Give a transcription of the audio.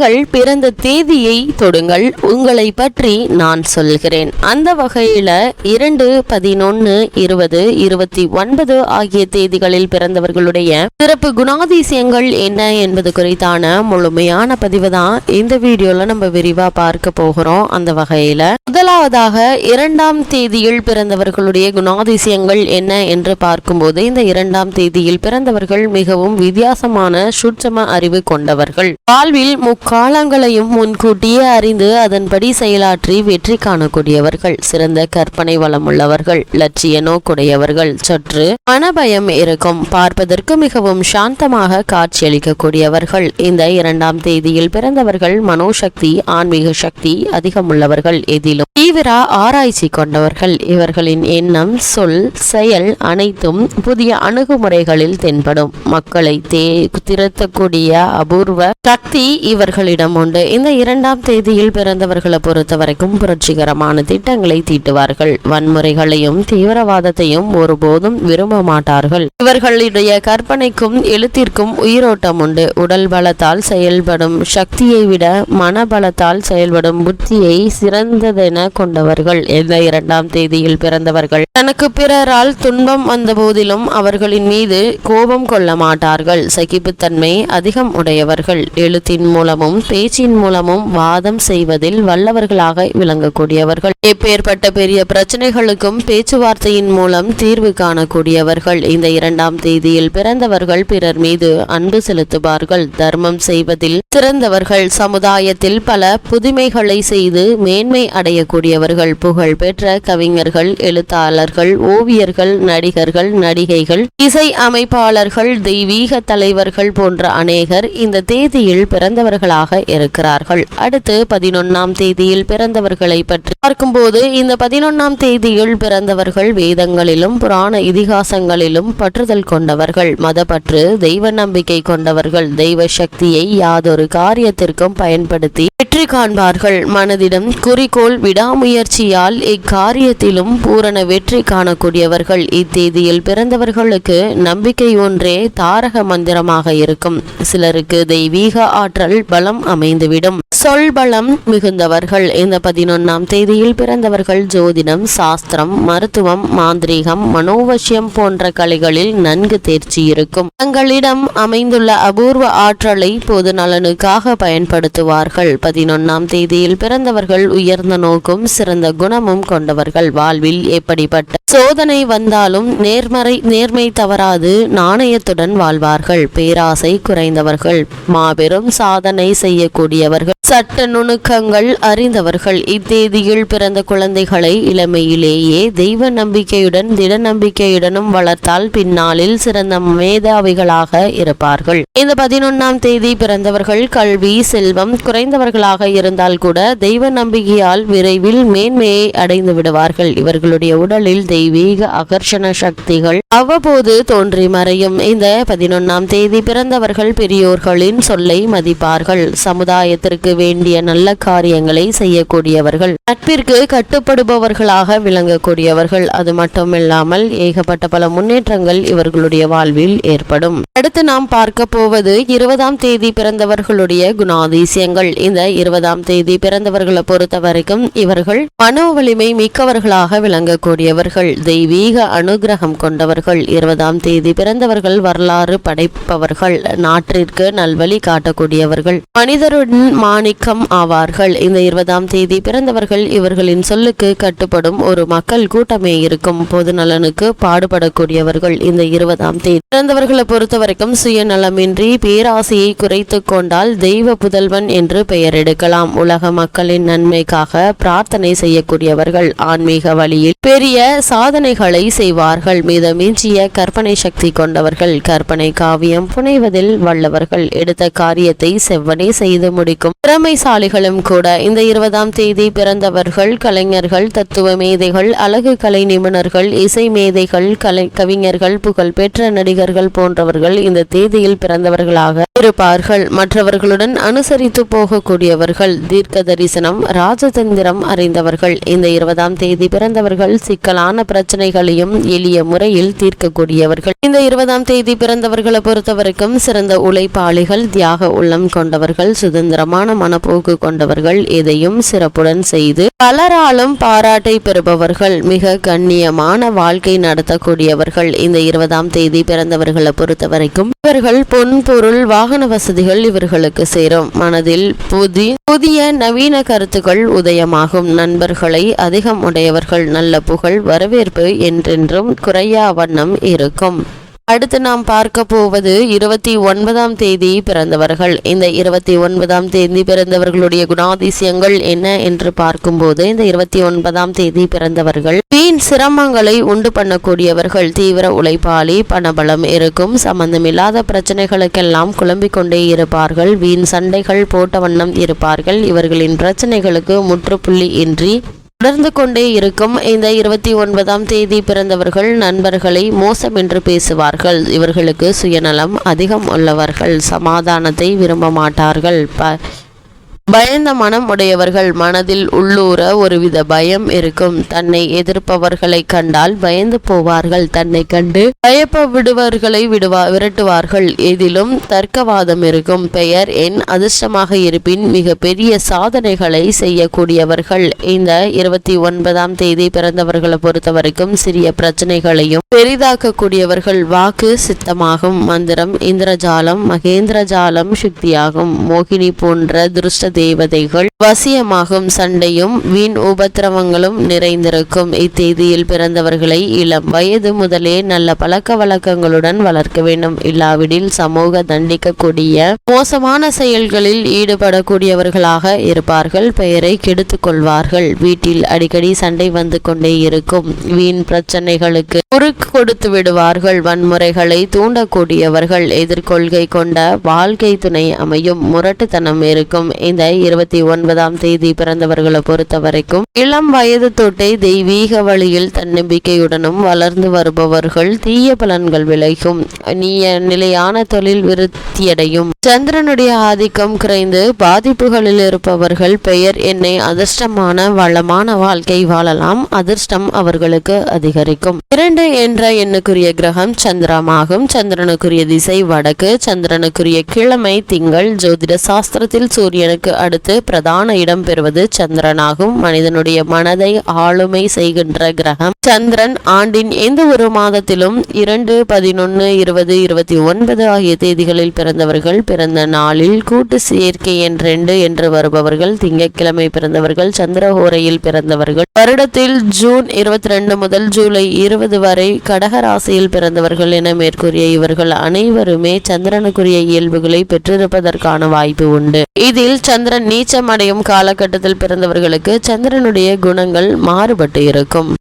நீங்கள் பிறந்த தேதியை தொடுங்கள். உங்களை பற்றி நான் சொல்கிறேன். அந்த வகையில இரண்டு பதினொன்னு இருபது இருபத்தி ஒன்பது ஆகிய தேதிகளில் பிறந்தவர்களுடைய சிறப்பு குணாதிசயங்கள் என்ன என்பது குறித்தான முழுமையான பதிவு தான் இந்த வீடியோல நம்ம விரிவா பார்க்க போகிறோம். அந்த வகையில முதலாவதாக இரண்டாம் தேதியில் பிறந்தவர்களுடைய குணாதிசயங்கள் என்ன என்று பார்க்கும்போது இந்த இரண்டாம் தேதியில் பிறந்தவர்கள் மிகவும் வித்தியாசமான சுற்றம அறிவு கொண்டவர்கள். வாழ்வில் காலங்களையும் முன்கூட்டியே அறிந்து அதன்படி செயலாற்றி வெற்றி காணக்கூடியவர்கள் சிறந்த கற்பனை வளம் உள்ளவர்கள் லட்சிய நோக்குடையவர்கள். சற்று மனபயம் இருக்கும். பார்ப்பதற்கு மிகவும் சாந்தமாக காட்சியளிக்கக்கூடியவர்கள். இந்த இரண்டாம் தேதியில் பிறந்தவர்கள் மனோசக்தி ஆன்மீக சக்தி அதிகமுள்ளவர்கள். எதிலும் தீவிர ஆராய்ச்சி கொண்டவர்கள். இவர்களின் எண்ணம் சொல் செயல் அனைத்தும் புதிய அணுகுமுறைகளில் தென்படும். மக்களை தே திருத்தக்கூடிய அபூர்வ சக்தி இவர்கள் இவர்களிடம் உண்டு. இந்த இரண்டாம் தேதியில் பிறந்தவர்களை பொறுத்த வரைக்கும் புரட்சிகரமான திட்டங்களை தீட்டுவார்கள். வன்முறைகளையும் தீவிரவாதத்தையும் ஒருபோதும் விரும்ப மாட்டார்கள். இவர்களுடைய கற்பனைக்கும் எழுத்திற்கும் உயிரோட்டம் உண்டு. உடல் பலத்தால் செயல்படும் சக்தியை விட மனபலத்தால் செயல்படும் புத்தியை சிறந்ததென கொண்டவர்கள். இந்த இரண்டாம் தேதியில் பிறந்தவர்கள் தனக்கு பிறரால் துன்பம் வந்த போதிலும் அவர்களின் மீது கோபம் கொள்ள மாட்டார்கள். சகிப்புத்தன்மை அதிகம் உடையவர்கள். எழுத்தின் மூலம் மூலமும் பேச்சின் மூலமும் வாதம் செய்வதில் வல்லவர்களாக விளங்கக்கூடியவர்கள். எப்பேற்பட்ட பெரிய பிரச்சனைகளுக்கும் பேச்சுவார்த்தையின் மூலம் தீர்வு காணக்கூடியவர்கள். இந்த இரண்டாம் தேதியில் பிறந்தவர்கள் பிறர் மீது அன்பு செலுத்துவார்கள். தர்மம் செய்வதில் சிறந்தவர்கள். சமுதாயத்தில் பல புதுமைகளை செய்து மேன்மை அடையக்கூடியவர்கள். புகழ் பெற்ற கவிஞர்கள் எழுத்தாளர்கள் ஓவியர்கள் நடிகர்கள் நடிகைகள் இசை அமைப்பாளர்கள் தெய்வீக தலைவர்கள் போன்ற அநேகர் இந்த தேதியில் பிறந்தவர்கள் பிறந்தவர்களாக இருக்கிறார்கள். அடுத்து பதினொன்னாம் தேதியில் பிறந்தவர்களை பற்றி பார்க்கும்போது இந்த பதினொன்னாம் தேதியில் பிறந்தவர்கள் வேதங்களிலும் புராண இதிகாசங்களிலும் பற்றுதல் கொண்டவர்கள் மதப்பற்று தெய்வ நம்பிக்கை கொண்டவர்கள் தெய்வ சக்தியை யாதொரு காரியத்திற்கும் பயன்படுத்தி வெற்றி காண்பார்கள் மனதிடம் குறிக்கோள் விடாமுயற்சியால் இக்காரியத்திலும் பூரண வெற்றி காணக்கூடியவர்கள். இத்தேதியில் பிறந்தவர்களுக்கு நம்பிக்கை ஒன்றே தாரக மந்திரமாக இருக்கும். சிலருக்கு தெய்வீக ஆற்றல் பலம் அமைந்துவிடும். சொல்பலம் மிகுந்தவர்கள். இந்த பதினொன்றாம் தேதியில் பிறந்தவர்கள் ஜோதிடம் சாஸ்திரம் மருத்துவம் மாந்திரீகம் மனோவசியம் போன்ற கலைகளில் நன்கு தேர்ச்சி இருக்கும். தங்களிடம் அமைந்துள்ள அபூர்வ ஆற்றலை பொது நலனுக்காக பயன்படுத்துவார்கள். பதினொன்றாம் தேதியில் பிறந்தவர்கள் உயர்ந்த நோக்கும் சிறந்த குணமும் கொண்டவர்கள். வாழ்வில் எப்படிப்பட்ட சோதனை வந்தாலும் நேர்மறை நேர்மை தவறாது நாணயத்துடன் வாழ்வார்கள். பேராசை குறைந்தவர்கள். மாபெரும் சாதனை செய்யக்கூடியவர்கள். சட்ட நுணுக்கங்கள் அறிந்தவர்கள். இத்தேதியில் பிறந்த குழந்தைகளை இளமையிலேயே தெய்வ நம்பிக்கையுடன் திட நம்பிக்கையுடனும் வளர்த்தால் பின்னாளில் சிறந்த மேதாவிகளாக இருப்பார்கள். இந்த பதினொன்னாம் தேதி பிறந்தவர்கள் கல்வி செல்வம் குறைந்தவர்களாக இருந்தால் கூட தெய்வ நம்பிக்கையால் விரைவில் மேன்மையை அடைந்து விடுவார்கள். இவர்களுடைய உடலில் தெய்வீக அகர்ஷண சக்திகள் அவ்வப்போது தோன்றி மறையும். இந்த பதினொன்னாம் தேதி பிறந்தவர்கள் பெரியோர்களின் சொல்லை மதிப்பார்கள். சமுதாயத்திற்கு வேண்டிய நல்ல காரியங்களை செய்யக்கூடியவர்கள். நட்பிற்கு கட்டுப்படுபவர்களாக விளங்கக்கூடியவர்கள். அது மட்டுமில்லாமல் ஏகப்பட்ட பல முன்னேற்றங்கள் இவர்களுடைய வாழ்வில் ஏற்படும். அடுத்து நாம் பார்க்க போவது இருபதாம் தேதி பிறந்தவர்களுடைய குணாதிசயங்கள். இந்த இருபதாம் தேதி பிறந்தவர்களை பொறுத்த வரைக்கும் இவர்கள் மனோ வலிமை மிக்கவர்களாக விளங்கக்கூடியவர்கள். தெய்வீக அனுகிரகம் கொண்டவர்கள். இருபதாம் தேதி பிறந்தவர்கள் வரலாறு படைப்பவர்கள். நாட்டிற்கு நல்வழி காட்டக்கூடியவர்கள். மனிதருடன் மாணிக்கம் ஆவார்கள். இந்த இருபதாம் தேதி பிறந்தவர்கள் இவர்களின் சொல்லுக்கு கட்டுப்படும் ஒரு மக்கள் கூட்டமே இருக்கும். பொது நலனுக்கு பாடுபடக்கூடியவர்கள் இந்த இருபதாம் தேதி. பிறந்தவர்களை பொறுத்த வரைக்கும் சுயநலமின்றி பேராசையை குறைத்து கொண்டால் தெய்வ புதல்வன் என்று பெயர் எடுக்கலாம். உலக மக்களின் நன்மைக்காக பிரார்த்தனை செய்யக்கூடியவர்கள் ஆன்மீக வழியில் பெரிய சாதனைகளை செய்வார்கள். மிதமிஞ்சிய கற்பனை சக்தி கொண்டவர்கள் கற்பனை காவியம் புனைவதில் வல்லவர்கள். எடுத்த காரியத்தை செவ்வனே செய்து முடிக்கும். திறமைசாலிகளும் கூட இந்த இருபதாம் தேதி பிறந்தவர்கள் கலைஞர்கள் தத்துவ மேதைகள் அழகு கலை நிபுணர்கள் இசை மேதைகள் கலை கவிஞர்கள் புகழ்பெற்ற நடிகர்கள் போன்றவர்கள் இந்த தேதியில் பிறந்தவர்களாக இருப்பார்கள் மற்றவர்களுடன் அனுசரித்து போகக்கூடியவர்கள் தீர்க்க தரிசனம் ராஜதந்திரம் அறிந்தவர்கள். இந்த இருபதாம் தேதி பிறந்தவர்கள் சிக்கலான பிரச்சனைகளையும் எளிய முறையில் தீர்க்கக்கூடியவர்கள். இந்த இருபதாம் தேதி பிறந்தவர்களை பொறுத்தவரைக்கும் சிறந்த உழைப்பாளிகள் தியாக உள்ளம் கொண்டவர்கள் சுதந்திரமான மனப்போக்கு கொண்டவர்கள் எதையும் சிறப்புடன் செய்து பலராலும் பாராட்டை பெறுபவர்கள் மிக கண்ணியமான வாழ்க்கை நடத்தக்கூடியவர்கள். இந்த இருபதாம் தேதி பிறந்தவர்களை பொறுத்தவரைக்கும் இவர்கள் பொன் பொருள் வாகன வசதிகள் இவர்களுக்கு சேரும். மனதில் புதி புதிய நவீன கருத்துக்கள் உதயமாகும். நண்பர்களை அதிகம் உடையவர்கள் நல்ல புகழ் வரவேற்பு என்றென்றும் குறையா வண்ணம் இருக்கும். அடுத்து நாம் பார்க்க போவது இருபத்தி ஒன்பதாம் தேதி பிறந்தவர்கள். இந்த இருபத்தி ஒன்பதாம் தேதி பிறந்தவர்களுடைய குணாதிசயங்கள் என்ன என்று பார்க்கும்போது இந்த இருபத்தி ஒன்பதாம் தேதி பிறந்தவர்கள் வீண் சிரமங்களை உண்டு பண்ணக்கூடியவர்கள். தீவிர உழைப்பாளி பணபலம் இருக்கும் சம்பந்தமில்லாத பிரச்சனைகளுக்கெல்லாம் குழம்பிக் கொண்டே இருப்பார்கள். வீண் சண்டைகள் போட்ட வண்ணம் இருப்பார்கள். இவர்களின் பிரச்சனைகளுக்கு முற்றுப்புள்ளி இன்றி தொடர்ந்து கொண்டே இருக்கும் இந்த இருபத்தி ஒன்பதாம் தேதி பிறந்தவர்கள் நண்பர்களை மோசம் என்று பேசுவார்கள். இவர்களுக்கு சுயநலம் அதிகம் உள்ளவர்கள் சமாதானத்தை விரும்ப மாட்டார்கள். ப பயந்த மனம் உடையவர்கள் மனதில் உள்ளூர ஒருவித பயம் இருக்கும். தன்னை எதிர்ப்பவர்களை கண்டால் பயந்து போவார்கள். தன்னை கண்டு பயப்ப விடுவர்களை விடுவா விரட்டுவார்கள். எதிலும் தர்க்கவாதம் இருக்கும். பெயர் என் அதிர்ஷ்டமாக இருப்பின் மிக பெரிய சாதனைகளை செய்யக்கூடியவர்கள். இந்த இருபத்தி ஒன்பதாம் தேதி பிறந்தவர்களை பொறுத்தவரைக்கும் சிறிய பிரச்சனைகளையும் பெரிதாக்கக்கூடியவர்கள் வாக்கு சித்தமாகும். மந்திரம் இந்திரஜாலம் மகேந்திரஜாலம் சக்தியாகும். மோகினி போன்ற துருஷ்ட தேவதைகள் வசியமாகும் சண்டையும் வீண் உபத்திரவங்களும் நிறைந்திருக்கும். இத்தேதியில் பிறந்தவர்களை இளம் வயது முதலே நல்ல பழக்க வழக்கங்களுடன் வளர்க்க வேண்டும். இல்லாவிடில் சமூக தண்டிக்கக்கூடிய மோசமான செயல்களில் ஈடுபடக்கூடியவர்களாக இருப்பார்கள். பெயரை கெடுத்துக் கொள்வார்கள். வீட்டில் அடிக்கடி சண்டை வந்து கொண்டே இருக்கும். வீண் பிரச்சனைகளுக்கு குறுக்கு கொடுத்து விடுவார்கள். வன்முறைகளை தூண்டக்கூடியவர்கள். எதிர்கொள்கை கொண்ட வாழ்க்கை துணை அமையும். முரட்டுத்தனம் இருக்கும். இந்த இருபத்தி ஒன்பதாம் தேதி பிறந்தவர்களை பொறுத்த வரைக்கும் இளம் வயது தொட்டே தெய்வீக வழியில் தன்னம்பிக்கையுடனும் வளர்ந்து வருபவர்கள் தீய பலன்கள் விளையும். நீய நிலையான தொழில் விருத்தியடையும். சந்திரனுடைய ஆதிக்கம் குறைந்து பாதிப்புகளில் இருப்பவர்கள் பெயர் என்னை அதிர்ஷ்டமான வளமான வாழ்க்கை வாழலாம். அதிர்ஷ்டம் அவர்களுக்கு அதிகரிக்கும். இரண்டு என்ற எண்ணுக்குரிய கிரகம் சந்திரமாகும். சந்திரனுக்குரிய திசை வடக்கு சந்திரனுக்குரிய கிழமை திங்கள். ஜோதிட சாஸ்திரத்தில் சூரியனுக்கு அடுத்து பிரதான இடம் பெறுவது சந்திரனாகும். மனிதனுடைய மனதை ஆளுமை செய்கின்ற கிரகம். சந்திரன் ஆண்டின் எந்த ஒரு மாதத்திலும் இரண்டு பதினொன்று இருபது இருபத்தி ஒன்பது ஆகிய தேதிகளில் பிறந்தவர்கள் பிறந்த நாளில் கூட்டு சேர்க்கை எண் ரெண்டு என்று வருபவர்கள் திங்கட்கிழமை பிறந்தவர்கள் சந்திரஹோரையில் பிறந்தவர்கள். வருடத்தில் ஜூன் இருபத்தி ரெண்டு முதல் ஜூலை இருபது வரை கடக ராசியில் பிறந்தவர்கள் என மேற்கூறிய இவர்கள் அனைவருமே சந்திரனுக்குரிய இயல்புகளை பெற்றிருப்பதற்கான வாய்ப்பு உண்டு. இதில் சந்திரன் நீச்சமடையும் காலகட்டத்தில் பிறந்தவர்களுக்கு சந்திரனுடைய குணங்கள் மாறுபட்டு இருக்கும்.